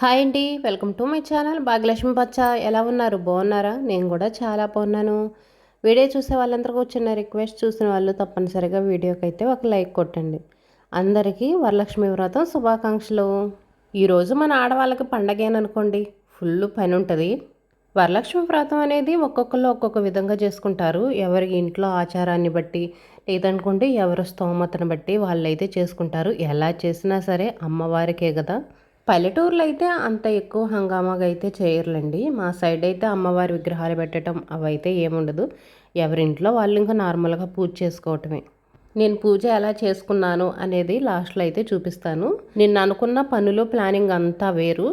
Hi అండి welcome to my channel Bhagyalakshmi పచ్చ ఎలా ఉన్నారు? బాగున్నారా? నేను కూడా చాలా బాగున్నాను. వీడియో చూసే వాళ్ళందరికీ వచ్చిన రిక్వెస్ట్ చూసిన వాళ్ళు తప్పనిసరిగా వీడియోకి అయితే ఒక లైక్ కొట్టండి. అందరికీ వరలక్ష్మి వ్రతం శుభాకాంక్షలు. ఈరోజు మన ఆడవాళ్ళకి పండగేననుకోండి ఫుల్ పని ఉంటుంది. వరలక్ష్మి వ్రతం అనేది ఒక్కొక్కరు ఒక్కొక్క విధంగా చేసుకుంటారు. ఎవరి ఇంట్లో ఆచారాన్ని బట్టి లేదనుకోండి ఎవరి స్తోమతను బట్టి వాళ్ళైతే చేసుకుంటారు. ఎలా చేసినా సరే అమ్మవారికే కదా. పల్లెటూర్లో అయితే అంత ఎక్కువ హంగామాగా అయితే చేయరులండి. మా సైడ్ అయితే అమ్మవారి విగ్రహాలు పెట్టడం అవైతే ఏముండదు. ఎవరింట్లో వాళ్ళు ఇంకా నార్మల్గా పూజ చేసుకోవటమే. నేను పూజ ఎలా చేసుకున్నాను అనేది లాస్ట్లో అయితే చూపిస్తాను. నిన్న అనుకున్న పనులు ప్లానింగ్ అంతా వేరు.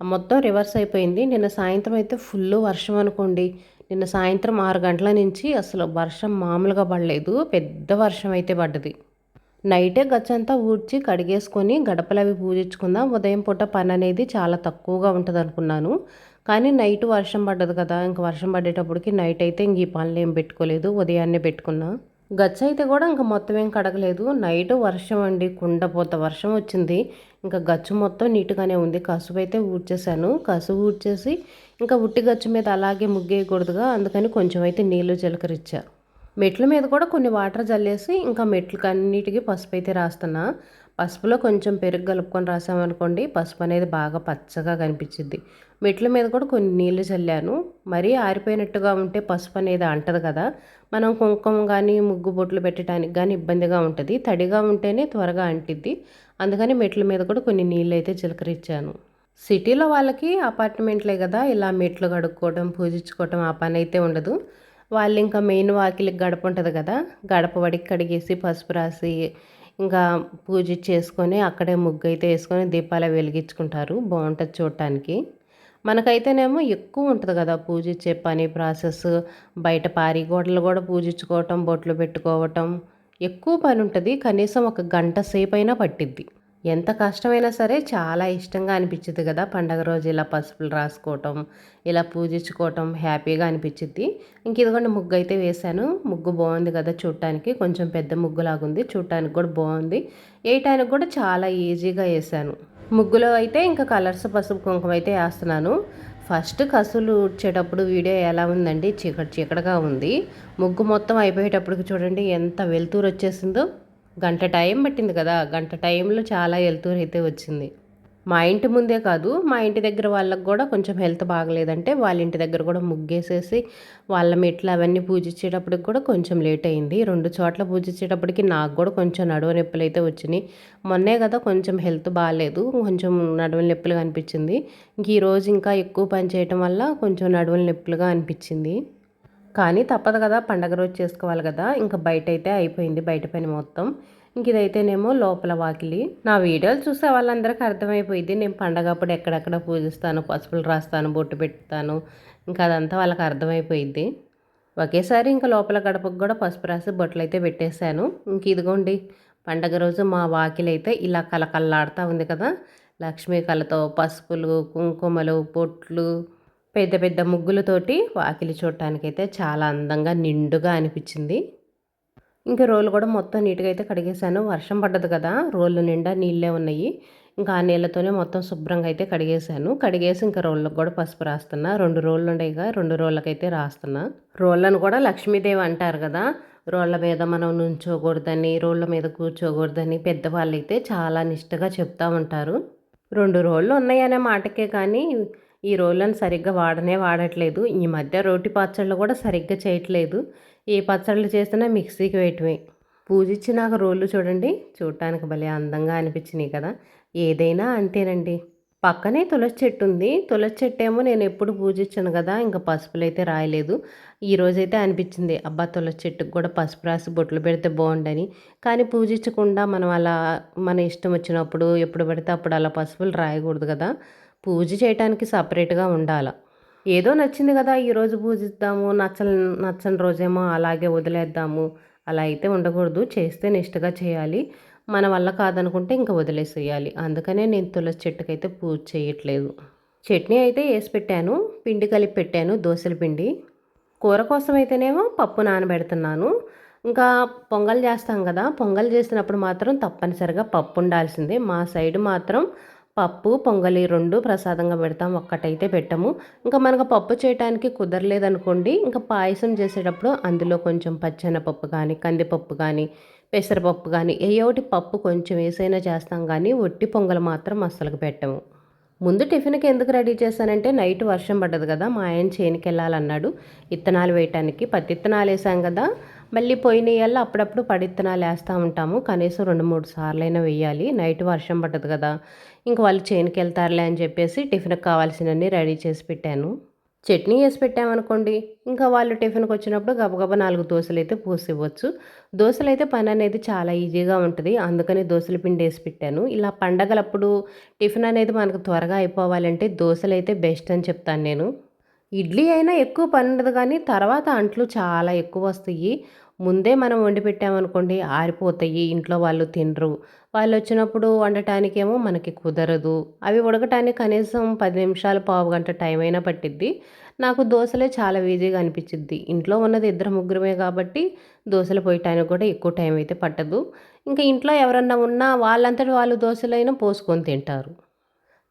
మొత్తం రివర్స్ అయిపోయింది. నిన్న సాయంత్రం అయితే ఫుల్ వర్షం అనుకోండి. నిన్న సాయంత్రం ఆరు గంటల నుంచి అసలు వర్షం మామూలుగా పడలేదు. పెద్ద వర్షం అయితే పడ్డది. నైటే గచ్చంతా ఊడ్చి కడిగేసుకొని గడపలు అవి పూజించుకుందాం. ఉదయం పూట పని అనేది చాలా తక్కువగా ఉంటుంది అనుకున్నాను. కానీ నైట్ వర్షం పడ్డది కదా ఇంక వర్షం పడేటప్పటికి నైట్ అయితే ఇంక ఈ పనులు ఏం పెట్టుకోలేదు ఉదయాన్నే పెట్టుకున్నా. గచ్చ అయితే కూడా ఇంకా మొత్తం ఏం కడగలేదు. నైట్ వర్షం అండి కుండపోత వర్షం వచ్చింది. ఇంకా గచ్చు మొత్తం నీట్గానే ఉంది. కసువు అయితే ఊడ్చేసాను కసువు ఊడ్చేసి ఇంకా ఉట్టి గచ్చు మీద అలాగే ముగ్గేయకూడదుగా అందుకని కొంచెం అయితే నీళ్ళు చిలకరిచ్చా. మెట్ల మీద కూడా కొన్ని వాటర్ జల్లేసి ఇంకా మెట్లకన్నిటికీ పసుపు అయితే రాస్తున్నా. పసుపులో కొంచెం పెరుగు కలుపుకొని రాసామనుకోండి పసుపు అనేది బాగా పచ్చగా కనిపించింది మెట్ల మీద కూడా కొన్ని నీళ్ళు చల్లాను మరీ ఆరిపోయినట్టుగా ఉంటే పసుపు అనేది అంటది కదా. మనం కుంకుమ కానీ ముగ్గు బొట్లు పెట్టడానికి కానీ ఇబ్బందిగా ఉంటుంది. తడిగా ఉంటేనే త్వరగా అంటిద్ది. అందుకని మెట్ల మీద కూడా కొన్ని నీళ్ళు అయితే చిలకరించాను సిటీలో వాళ్ళకి అపార్ట్మెంట్లే కదా. ఇలా మెట్లు కడుక్కోవడం పూజించుకోవడం ఆ పని అయితే ఉండదు. వాళ్ళు ఇంకా మెయిన్ వాకిలికి గడప ఉంటుంది కదా. గడప వడికి కడిగేసి పసుపు రాసి ఇంకా పూజ చేసుకొని అక్కడే ముగ్గు అయితే వేసుకొని దీపాలు వెలిగించుకుంటారు. బాగుంటుంది చూడటానికి. మనకైతేనేమో ఎక్కువ ఉంటుంది కదా పూజించే పని ప్రాసెస్. బయట పారి గోడలు కూడా పూజించుకోవటం బొట్లు పెట్టుకోవటం. ఎక్కువ పని ఉంటుంది. కనీసం ఒక గంట సేపు అయినా పట్టిద్ది. ఎంత కష్టమైనా సరే చాలా ఇష్టంగా అనిపించింది కదా పండగ రోజు ఇలా పసుపులు రాసుకోవటం ఇలా పూజించుకోవటం హ్యాపీగా అనిపించింది ఇంక ఇదిగోండి ముగ్గు అయితే వేశాను. ముగ్గు బాగుంది కదా చూడటానికి కొంచెం పెద్ద ముగ్గులాగుంది. చూడటానికి కూడా బాగుంది. వేయటానికి కూడా చాలా ఈజీగా వేసాను ముగ్గులో అయితే ఇంకా కలర్స్ పసుపు కుంకుమ అయితే వేస్తున్నాను. ఫస్ట్ కసులు ఊడ్చేటప్పుడు వీడియో ఎలా ఉందండి? చీకటి చీకటిగా ఉంది. ముగ్గు మొత్తం అయిపోయేటప్పటికి చూడండి ఎంత వెలుతురు వచ్చేసిందో. గంట టైం పట్టింది కదా గంట టైంలో చాలా వెళ్తూరు అయితే వచ్చింది. మా ఇంటి ముందే కాదు మా ఇంటి దగ్గర వాళ్ళకి కూడా కొంచెం హెల్త్ బాగలేదంటే వాళ్ళ ఇంటి దగ్గర కూడా ముగ్గేసేసి వాళ్ళ మెట్లు అవన్నీ పూజించేటప్పటికి కూడా కొంచెం లేట్ అయింది. రెండు చోట్ల పూజించేటప్పటికి నాకు కూడా కొంచెం నడువ నొప్పులు అయితే వచ్చినాయి. మొన్నే కదా కొంచెం హెల్త్ బాగాలేదు కొంచెం నడువుల నొప్పులుగా అనిపించింది. ఇంక ఈరోజు ఇంకా ఎక్కువ పని చేయటం వల్ల కొంచెం నడువుల నొప్పులుగా అనిపించింది. కానీ తప్పదు కదా పండగ రోజు చేసుకోవాలి కదా. ఇంకా బయట అయితే అయిపోయింది బయట పని మొత్తం. ఇంక ఇదైతేనేమో లోపల వాకిలి. నా వీడియోలు చూసే వాళ్ళందరికీ అర్థమైపోయింది నేను పండగ అప్పుడు ఎక్కడెక్కడ పూజిస్తాను పసుపులు రాస్తాను బొట్టు పెడతాను ఇంకా అదంతా వాళ్ళకి అర్థమైపోయింది ఒకేసారి ఇంకా లోపల గడపకు కూడా పసుపు రాసి బొట్లు అయితే పెట్టేశాను. ఇంక ఇదిగోండి పండగ రోజు మా వాకిలి అయితే ఇలా కలకల్లాడుతూ ఉంది కదా. లక్ష్మీ కళతో పసుపులు కుంకుమలు బొట్లు పెద్ద పెద్ద ముగ్గులతోటి వాకిలి చూడటానికైతే చాలా అందంగా నిండుగా అనిపించింది. ఇంకా రోలు కూడా మొత్తం నీట్గా అయితే కడిగేశాను. వర్షం పడ్డది కదా రోళ్ళు నిండా నీళ్ళే ఉన్నాయి. ఇంకా ఆ నీళ్ళతోనే మొత్తం శుభ్రంగా అయితే కడిగేశాను. కడిగేసి ఇంకా రోళ్ళకు కూడా పసుపు రాస్తున్నా. రెండు రోళ్ళు ఉండేగా రెండు రోళ్ళకైతే రాస్తున్నా. రోళ్ళను కూడా లక్ష్మీదేవి అంటారు కదా రోళ్ళ మీద మనం నుంచోకూడదని రోళ్ళ మీద కూర్చోకూడదని పెద్దవాళ్ళు అయితే చాలా నిష్టగా చెప్తూ ఉంటారు. రెండు రోళ్ళు ఉన్నాయనే మాటకే కానీ ఈ రోళ్ళను సరిగ్గా వాడనే వాడట్లేదు. ఈ మధ్య రోటి పచ్చళ్ళు కూడా సరిగ్గా చేయట్లేదు. ఏ పచ్చళ్ళు చేసినా మిక్సీకి వేయటమే. పూజించినాక రోళ్ళు చూడండి. చూడటానికి భలే అందంగా అనిపించినాయి కదా. ఏదైనా అంతేనండి. పక్కనే తులసి చెట్టు ఉంది. తులసి చెట్టు ఏమో నేను ఎప్పుడు పూజించాను కదా. ఇంకా పసుపులు అయితే రాయలేదు ఈరోజైతే అనిపించింది అబ్బా తులసి చెట్టుకు కూడా పసుపు రాసి బొట్లు పెడితే బాగుండని. కానీ పూజించకుండా మనం అలా మన ఇష్టం వచ్చినప్పుడు ఎప్పుడు పడితే అప్పుడు అలా పసుపులు రాయకూడదు కదా. పూజ చేయటానికి సపరేట్గా ఉండాలి. ఏదో నచ్చింది కదా ఈరోజు పూజిద్దాము నచ్చ నచ్చని రోజేమో అలాగే వదిలేద్దాము. అలా అయితే ఉండకూడదు చేస్తే నిష్టగా చేయాలి. మన వల్ల కాదనుకుంటే ఇంకా వదిలేసేయాలి. అందుకనే నేను తులసి చెట్టుకైతే పూజ చేయట్లేదు. చట్నీ అయితే వేసి పెట్టాను పిండి కలిపి పెట్టాను దోశల పిండి. కూర కోసం అయితేనేమో పప్పు నానబెడుతున్నాను. ఇంకా పొంగల్ చేస్తాం కదా పొంగల్ చేసినప్పుడు మాత్రం తప్పనిసరిగా పప్పు ఉండాల్సిందే. మా సైడ్ మాత్రం పప్పు పొంగలి రెండు ప్రసాదంగా పెడతాం. ఒక్కటైతే పెట్టము. ఇంకా మనకు పప్పు చేయడానికి కుదరలేదనుకోండి ఇంకా పాయసం చేసేటప్పుడు అందులో కొంచెం పచ్చెనపప్పు కానీ కందిపప్పు కానీ పెసరపప్పు కానీ ఏ ఒకటి పప్పు కొంచెం వేసైనా చేస్తాం కానీ ఒట్టి పొంగల్ మాత్రం అస్సలు పెట్టము. ముందు టిఫిన్కి ఎందుకు రెడీ చేశానంటే నైట్ వర్షం పడ్డది కదా మా ఆయన చేనికి వెళ్ళాలన్నాడు. ఇత్తనాలు వేయటానికి పత్తి ఇత్తనాలు వేసాం కదా మళ్ళీ పోయిన అప్పుడప్పుడు పడిత్తనాలు వేస్తూ ఉంటాము. కనీసం రెండు మూడు సార్లైనా వేయాలి. నైట్ వర్షం పడ్డది కదా. ఇంక వాళ్ళు చేనుకి వెళ్తారులే అని చెప్పేసి టిఫిన్కి కావాల్సినవన్నీ రెడీ చేసి పెట్టాను. చట్నీ వేసి పెట్టామనుకోండి ఇంకా వాళ్ళు టిఫిన్కి వచ్చినప్పుడు గబగబ నాలుగు దోశలు అయితే పూసి ఇవ్వచ్చు దోశలు అయితే పని అనేది చాలా ఈజీగా ఉంటుంది. అందుకని దోశల పిండి వేసి పెట్టాను. ఇలా పండగలప్పుడు టిఫిన్ అనేది మనకు త్వరగా అయిపోవాలంటే దోశలు అయితే బెస్ట్ అని చెప్తాను నేను. ఇడ్లీ అయినా ఎక్కువ పని ఉండదు కానీ తర్వాత అంట్లు చాలా ఎక్కువ వస్తాయి. ముందే మనం వండి పెట్టామనుకోండి ఆరిపోతాయి ఇంట్లో వాళ్ళు తినరు. వాళ్ళు వచ్చినప్పుడు వండటానికేమో మనకి కుదరదు. అవి ఉడకటానికి కనీసం పది నిమిషాలు పావు గంట టైం అయినా పట్టిద్ది. నాకు దోశలే చాలా ఈజీగా అనిపించింది ఇంట్లో ఉన్నది ఇద్దరు ముగ్గురమే కాబట్టి దోశలు పోయటానికి కూడా ఎక్కువ టైం అయితే పట్టదు. ఇంకా ఇంట్లో ఎవరన్నా ఉన్నా వాళ్ళంతటి వాళ్ళు దోశలైనా పోసుకొని తింటారు.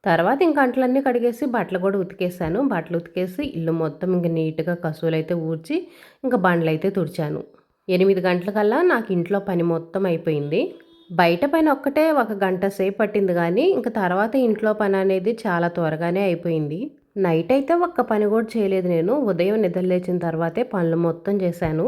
తర్వాత ఇంక అంట్లన్నీ కడిగేసి బట్టలు కూడా ఉతికేసాను. బట్టలు ఉతికేసి ఇల్లు మొత్తం ఇంక నీట్గా కసువులు అయితే ఊడ్చి ఇంకా బండ్లు అయితే తుడిచాను. ఎనిమిది గంటలకల్లా నాకు ఇంట్లో పని మొత్తం అయిపోయింది. బయట పని ఒక్కటే ఒక గంట సేపు పట్టింది కానీ ఇంకా తర్వాత ఇంట్లో పని అనేది చాలా త్వరగానే అయిపోయింది. నైట్ అయితే ఒక్క పని కూడా చేయలేదు నేను. ఉదయం నిద్రలేచిన తర్వాతే పనులు మొత్తం చేశాను.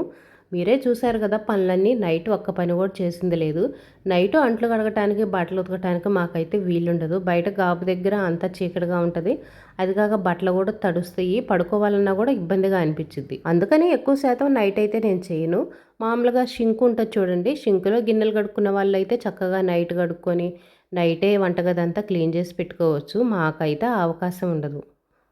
మీరే చూశారు కదా పనులన్నీ. నైట్ ఒక్క పని కూడా చేసింది లేదు. నైట్ అంట్లు కడగటానికి బట్టలు ఉతకటానికి మాకైతే వీలుండదు. బయట గాబు దగ్గర అంతా చీకటిగా ఉంటుంది. అది కాక బట్టలు కూడా తడుస్తాయి. పడుకోవాలన్నా కూడా ఇబ్బందిగా అనిపించింది అందుకని ఎక్కువ శాతం నైట్ అయితే నేను చేయను. మామూలుగా షింక్ ఉంటుంది చూడండి. షింకులో గిన్నెలు కడుక్కున్న వాళ్ళు అయితే చక్కగా నైట్ కడుక్కొని నైటే వంటగదంతా క్లీన్ చేసి పెట్టుకోవచ్చు. మాకైతే అవకాశం ఉండదు.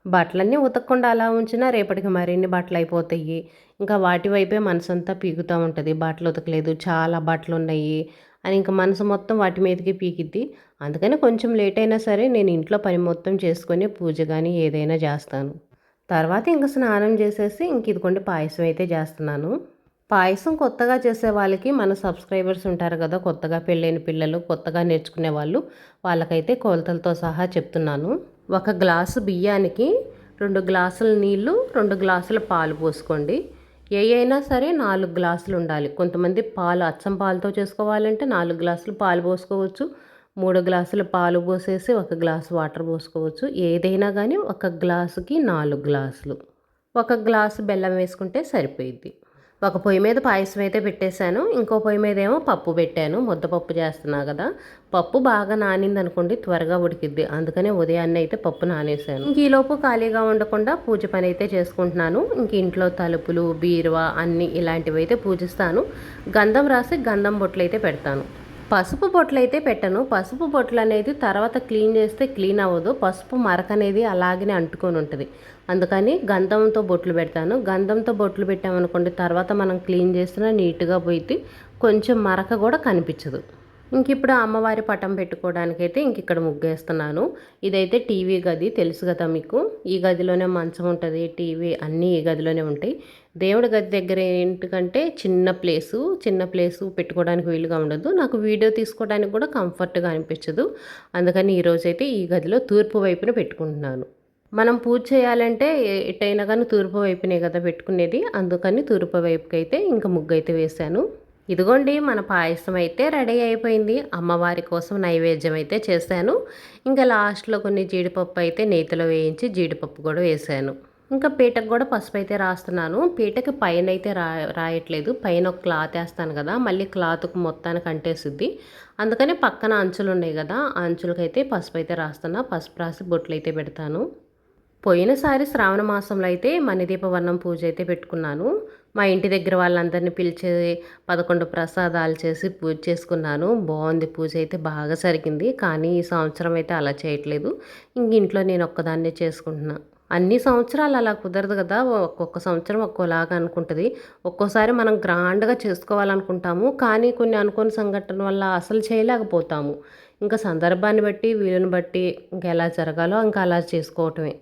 బట్టలన్నీ ఉతకకుండా అలా ఉంచినా రేపటికి మరిన్ని బట్టలు అయిపోతాయి ఇంకా వాటి వైపే మనసు అంతా పీకుతూ ఉంటుంది. బట్టలు ఉతకలేదు చాలా బట్టలు ఉన్నాయి అని ఇంకా మనసు మొత్తం వాటి మీదకి పీకిద్ది. అందుకని కొంచెం లేట్ అయినా సరే నేను ఇంట్లో పని మొత్తం చేసుకొని పూజ కానీ ఏదైనా చేస్తాను. తర్వాత ఇంక స్నానం చేసేసి ఇంక ఇదిగోండి పాయసం అయితే చేస్తున్నాను. పాయసం కొత్తగా చేసే వాళ్ళకి మన సబ్స్క్రైబర్స్ ఉంటారు కదా కొత్తగా పెళ్ళైన పిల్లలు కొత్తగా నేర్చుకునే వాళ్ళు వాళ్ళకైతే కొలతలతో సహా చెప్తున్నాను. ఒక గ్లాసు బియ్యానికి రెండు గ్లాసుల నీళ్ళు రెండు గ్లాసుల పాలు పోసుకోండి. ఏ అయినా సరే నాలుగు గ్లాసులు ఉండాలి. కొంతమంది పాలు అచ్చం పాలతో చేసుకోవాలంటే నాలుగు గ్లాసులు పాలు పోసుకోవచ్చు. మూడు గ్లాసులు పాలు పోసేసి ఒక గ్లాసు వాటర్ పోసుకోవచ్చు. ఏదైనా కానీ ఒక గ్లాసుకి నాలుగు గ్లాసులు. ఒక గ్లాసు బెల్లం వేసుకుంటే సరిపోయిద్ది. ఒక పొయ్యి మీద పాయసం అయితే పెట్టేశాను. ఇంకో పొయ్యి మీద ఏమో పప్పు పెట్టాను. ముద్దపప్పు చేస్తున్నా కదా. పప్పు బాగా నానింది అనుకోండి త్వరగా ఉడికిద్ది. అందుకనే ఉదయాన్నే అయితే పప్పు నానేసాను ఇంక ఈలోపు ఖాళీగా ఉండకుండా పూజ పని అయితే చేసుకుంటున్నాను. ఇంక ఇంట్లో తలుపులు బీరువా అన్నీ ఇలాంటివి అయితే పూజిస్తాను. గంధం రాసి గంధం బొట్లు అయితే పెడతాను. పసుపు బొట్లు అయితే పెట్టను. పసుపు బొట్లు అనేది తర్వాత క్లీన్ చేస్తే క్లీన్ అవ్వదు. పసుపు మరక అనేది అలాగనే అంటుకొని ఉంటుంది. అందుకని గంధంతో బొట్లు పెడతాను. గంధంతో బొట్లు పెట్టామనుకోండి తర్వాత మనం క్లీన్ చేసినా నీట్గా పోయి కొంచెం మరక కూడా కనిపించదు. ఇంక ఇప్పుడు అమ్మవారి పటం పెట్టుకోవడానికైతే ఇంక ఇక్కడ ముగ్గేస్తున్నాను. ఇదైతే టీవీ గది తెలుసు కదా మీకు. ఈ గదిలోనే మంచం ఉంటుంది టీవీ అన్నీ ఈ గదిలోనే ఉంటాయి. దేవుడి గది దగ్గర ఏంటంటే చిన్న ప్లేసు చిన్న ప్లేసు పెట్టుకోవడానికి వీలుగా ఉండదు. నాకు వీడియో తీసుకోవడానికి కూడా కంఫర్ట్గా అనిపించదు. అందుకని ఈరోజైతే ఈ గదిలో తూర్పు వైపున పెట్టుకుంటున్నాను. మనం పూజ చేయాలంటే ఎటైనా కానీ తూర్పు వైపునే కదా పెట్టుకునేది. అందుకని తూర్పు వైపుకి అయితే ఇంకా ముగ్గు అయితే వేశాను. ఇదిగోండి మన పాయసం అయితే రెడీ అయిపోయింది. అమ్మవారి కోసం నైవేద్యం అయితే చేశాను. ఇంకా లాస్ట్లో కొన్ని జీడిపప్పు అయితే నేతిలో వేయించి జీడిపప్పు కూడా వేశాను. ఇంకా పీటకు కూడా పసుపు అయితే రాస్తున్నాను. పీటకి పైన అయితే రా రాయట్లేదు. పైన ఒక క్లాత్ వేస్తాను కదా మళ్ళీ క్లాత్కు మొత్తానికి అంటేసిద్ది. అందుకని పక్కన అంచులు ఉన్నాయి కదా ఆ అంచులకైతే పసుపు అయితే రాస్తున్నా. పసుపు రాసి బొట్లు అయితే పెడతాను. పోయినసారి శ్రావణ మాసంలో అయితే మణిదీపవర్ణం పూజ అయితే పెట్టుకున్నాను. మా ఇంటి దగ్గర వాళ్ళందరినీ పిలిచి పదకొండు ప్రసాదాలు చేసి పూజ చేసుకున్నాను. బాగుంది పూజ అయితే బాగా జరిగింది. కానీ ఈ సంవత్సరం అయితే అలా చేయట్లేదు. ఇంక ఇంట్లో నేను ఒక్కదాన్నే చేసుకుంటున్నా. అన్ని సంవత్సరాలు అలా కుదరదు కదా. ఒక్కొక్క సంవత్సరం ఒక్కోలాగా అనుకుంటుంది. ఒక్కోసారి మనం గ్రాండ్గా చేసుకోవాలనుకుంటాము. కానీ కొన్ని అనుకోని సంఘటన వల్ల అసలు చేయలేకపోతాము. ఇంకా సందర్భాన్ని బట్టి వీలుని బట్టి ఇంకా ఎలా జరగాలో ఇంకా అలా చేసుకోవటమే.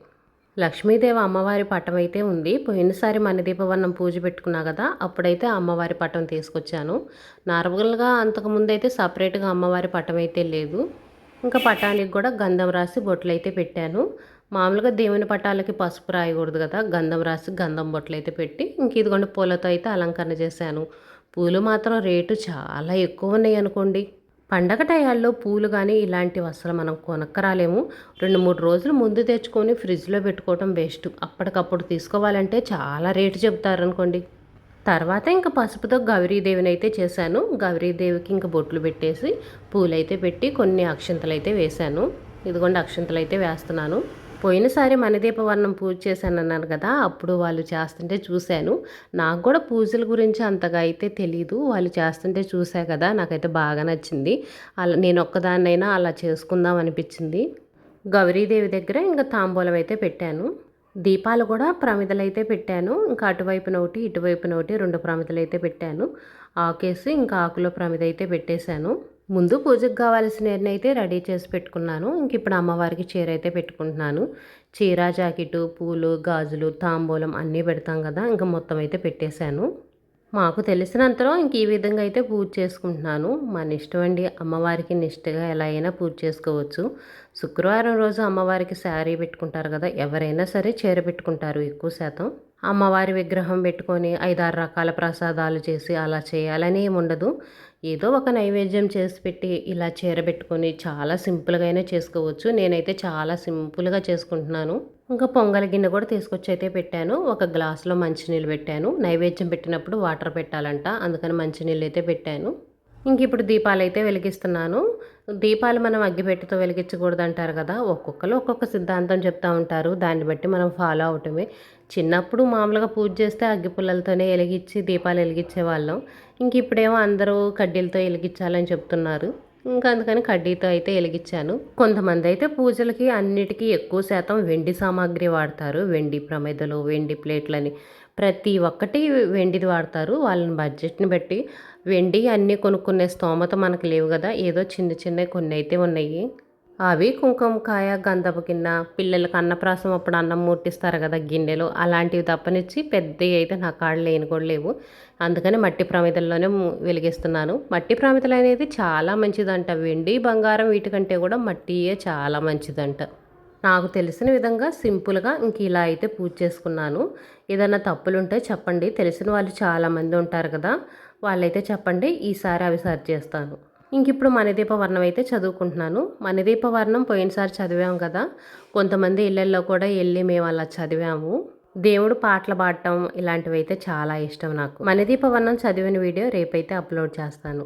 లక్ష్మీదేవి అమ్మవారి పటం అయితే ఉంది. పోయినసారి మన దీపవన్నం పూజ పెట్టుకున్నా కదా అప్పుడైతే అమ్మవారి పటం తీసుకొచ్చాను. నార్మల్గా అంతకుముందు అయితే సపరేట్గా అమ్మవారి పటం అయితే లేదు. ఇంకా పటానికి కూడా గంధం రాసి బొట్లు అయితే పెట్టాను. మామూలుగా దేవుని పటాలకి పసుపు రాయకూడదు కదా గంధం రాసి గంధం బొట్లు అయితే పెట్టి ఇంక ఇదిగోండి పూలతో అయితే అలంకరణ చేశాను. పూలు మాత్రం రేటు చాలా ఎక్కువ ఉన్నాయి అనుకోండి. పండగ టయాల్లో పూలు కానీ ఇలాంటివి అసలు మనం కొనక్కరాలేము. రెండు మూడు రోజులు ముందు తెచ్చుకొని ఫ్రిడ్జ్లో పెట్టుకోవడం బెస్ట్ అప్పటికప్పుడు తీసుకోవాలంటే చాలా రేటు చెప్తారు అనుకోండి తర్వాత ఇంకా పసుపుతో గౌరీదేవిని అయితే చేశాను. గౌరీదేవికి ఇంకా బొట్లు పెట్టేసి పూలైతే పెట్టి కొన్ని అక్షంతలు అయితే వేశాను. ఇదిగోండి అక్షంతలు అయితే వేస్తున్నాను. పోయినసారి మనదీపవర్ణం పూజ చేశాను అన్నాను కదా అప్పుడు వాళ్ళు చేస్తుంటే చూశాను. నాకు కూడా పూజల గురించి అంతగా అయితే తెలియదు వాళ్ళు చేస్తుంటే చూసా కదా నాకైతే బాగా నచ్చింది. అలా నేను ఒక్కదాన్నైనా అలా చేసుకుందాం అనిపించింది. గౌరీదేవి దగ్గర ఇంకా తాంబూలం అయితే పెట్టాను. దీపాలు కూడా ప్రమిదలైతే పెట్టాను. ఇంకా అటువైపున ఒకటి ఇటువైపున ఒకటి రెండు ప్రమిదలైతే పెట్టాను. ఆకేసి ఇంకా ఆకులో ప్రమిద అయితే పెట్టేశాను. ముందు పూజకు కావాల్సిన అయితే రెడీ చేసి పెట్టుకున్నాను. ఇంక ఇప్పుడు అమ్మవారికి చీర అయితే పెట్టుకుంటున్నాను. చీర జాకెట్ పూలు గాజులు తాంబూలం అన్నీ పెడతాం కదా ఇంకా మొత్తం అయితే పెట్టేశాను. మాకు తెలిసినంతలో ఇంక ఈ విధంగా అయితే పూజ చేసుకుంటున్నాను. మన ఇష్టం అండి అమ్మవారికి నిష్టగా ఎలా అయినా పూజ చేసుకోవచ్చు. శుక్రవారం రోజు అమ్మవారికి శారీ పెట్టుకుంటారు కదా ఎవరైనా సరే చీర పెట్టుకుంటారు ఎక్కువ శాతం. అమ్మవారి విగ్రహం పెట్టుకొని ఐదారు రకాల ప్రసాదాలు చేసి అలా చేయాలని ఏమి ఉండదు ఏదో ఒక నైవేద్యం చేసి పెట్టి ఇలా చీర పెట్టుకొని చాలా సింపుల్గానే చేసుకోవచ్చు. నేనైతే చాలా సింపుల్గా చేసుకుంటున్నాను. ఇంకా పొంగల్ గిన్నె కూడా తీసుకొచ్చి అయితే పెట్టాను. ఒక గ్లాస్లో మంచినీళ్ళు పెట్టాను. నైవేద్యం పెట్టినప్పుడు వాటర్ పెట్టాలంట. అందుకని మంచినీళ్ళు అయితే పెట్టాను. ఇంక ఇప్పుడు దీపాలు అయితే వెలిగిస్తున్నాను. దీపాలు మనం అగ్గిపెట్టితో వెలిగించకూడదు అంటారు కదా. ఒక్కొక్కరు ఒక్కొక్క సిద్ధాంతం చెప్తూ ఉంటారు. దాన్ని బట్టి మనం ఫాలో అవటమే. చిన్నప్పుడు మామూలుగా పూజ చేస్తే అగ్గి పుల్లలతోనే వెలిగించి దీపాలు వెలిగించే వాళ్ళం ఇంక ఇప్పుడేమో అందరూ కడ్డీలతో వెలిగించాలని చెప్తున్నారు. ఇంకా అందుకని కడ్డీతో అయితే వెలిగించాను. కొంతమంది అయితే పూజలకి అన్నిటికీ ఎక్కువ శాతం వెండి సామాగ్రి వాడతారు. వెండి ప్రమేదలు వెండి ప్లేట్లని ప్రతి ఒక్కటి వెండిది వాడతారు. వాళ్ళని బడ్జెట్ని బట్టి వెండి అన్నీ కొనుక్కునే స్తోమత మనకు లేవు కదా. ఏదో చిన్న చిన్న కొన్ని అయితే ఉన్నాయి. అవి కుంకుమకాయ గంధపు గిన్నె పిల్లలకి అన్నప్రాసం అప్పుడు అన్నం ముట్టిస్తారు కదా గిన్నెలు. అలాంటివి తప్పనిచ్చి పెద్దవి అయితే నా కాళ్ళు లేని కూడా లేవు. అందుకని మట్టి ప్రమిదల్లోనే వెలిగిస్తున్నాను. మట్టి ప్రమిదలు అనేది చాలా మంచిదంట. వెండి బంగారం వీటికంటే కూడా మట్టియే చాలా మంచిదంట. నాకు తెలిసిన విధంగా సింపుల్గా ఇంక ఇలా అయితే పూజ చేసుకున్నాను. ఏదైనా తప్పులుంటే చెప్పండి. తెలిసిన వాళ్ళు చాలామంది ఉంటారు కదా వాళ్ళైతే చెప్పండి. ఈసారి అవి సరి చేస్తాను. ఇంక ఇప్పుడు మనదీప వర్ణం అయితే చదువుకుంటున్నాను. మనదీప వర్ణం పోయినసారి చదివాము కదా కొంతమంది ఇళ్ళల్లో కూడా వెళ్ళి మేము అలా చదివాము. దేవుడు పాటలు పాడటం ఇలాంటివి అయితే చాలా ఇష్టం నాకు. మనదీప వర్ణం చదివిన వీడియో రేపైతే అప్లోడ్ చేస్తాను.